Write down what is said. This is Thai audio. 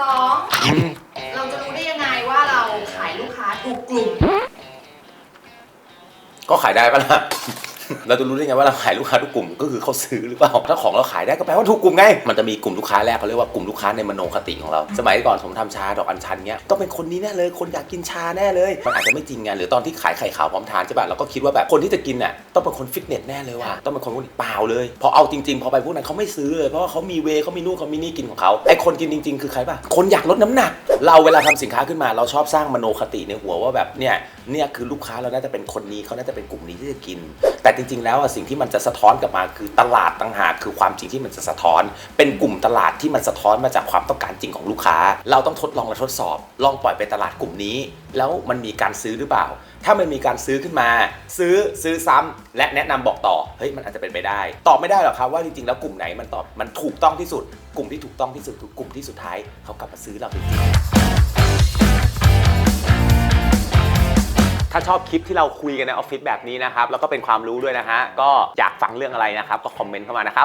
สองเราจะรู้ได้ยังไงว่าเราขายลูกค้าถูกกลุ่ม ก็ขายได้ปะล่ะ เราจะรู้ได้ไงว่าเราขายลูกค้าทุกกลุ่มก็คือเขาซื้อหรือเปล่าถ้าของเราขายได้ก็แปลว่าถูกกลุ่มไงมันจะมีกลุ่มลูกค้าแรกเขาเรียกว่ากลุ่มลูกค้าในมโนคติของเรา สมัยก่อนผมทำชาดอกอัญชันเงี้ยต้องเป็นคนนี้แน่เลยคนอยากกินชาแน่เลยมันอาจจะไม่จริงไงหรือตอนที่ขายไข่ขาวพร้อมทานใช่ป่ะเราก็คิดว่าแบบคนที่จะกินน่ะต้องเป็นคนฟิตเนสแน่เลยว่ะต้องเป็นคนพวกนี้เปล่าเลย พอเอาจริงๆ พอไปพวกนั้นเขาไม่ซื้อเลยเพราะว่าเขามีเวย์เขามีนู่นเขามีนี่กินของเขาไอคนกินจริง ๆ คือใครป่ะคนอยากลดน้ำหนักเราเวลาทำสินค้าขึ้นมาเราชอบสร้างมโนคติในหัวว่าแบบเนี่ยเนี่ยคือลูกค้าเราน่าจะเป็นคนนี้เขาน่าจะเป็นกลุ่มนี้ที่จะกิน แต่จริง ๆ แล้วอะสิ่งที่มันจะสะท้อนกลับมาคือตลาดต่างหากคือความจริงที่มันจะสะท้อน เป็นกลุ่มตลาดที่มันสะท้อนมาจากความต้องการจริงของลูกค้า เราต้องทดลองและทดสอบ ลองปล่อยไปตลาดกลุ่มนี้ แล้วมันมีการซื้อหรือเปล่า ถ้ามันมีการซื้อขึ้นมา ซื้อซื้อซ้ำและแนะนำบอกต่อเฮ้ยมันอาจจะเป็นไปได้ ตอบไม่ได้หรอกครับว่าจริงๆแล้วกลุ่มไหนมันตอบมันถูกต้องที่สุด กลุ่มที่ถูกต้องที่สุดคือกลุ่มที่สุดท้ายเขากลับมาซื้อเราจริงๆถ้าชอบคลิปที่เราคุยกันในออฟฟิศแบบนี้นะครับ แล้วก็เป็นความรู้ด้วยนะฮะ ก็อยากฟังเรื่องอะไรนะครับ ก็คอมเมนต์เข้ามานะครับ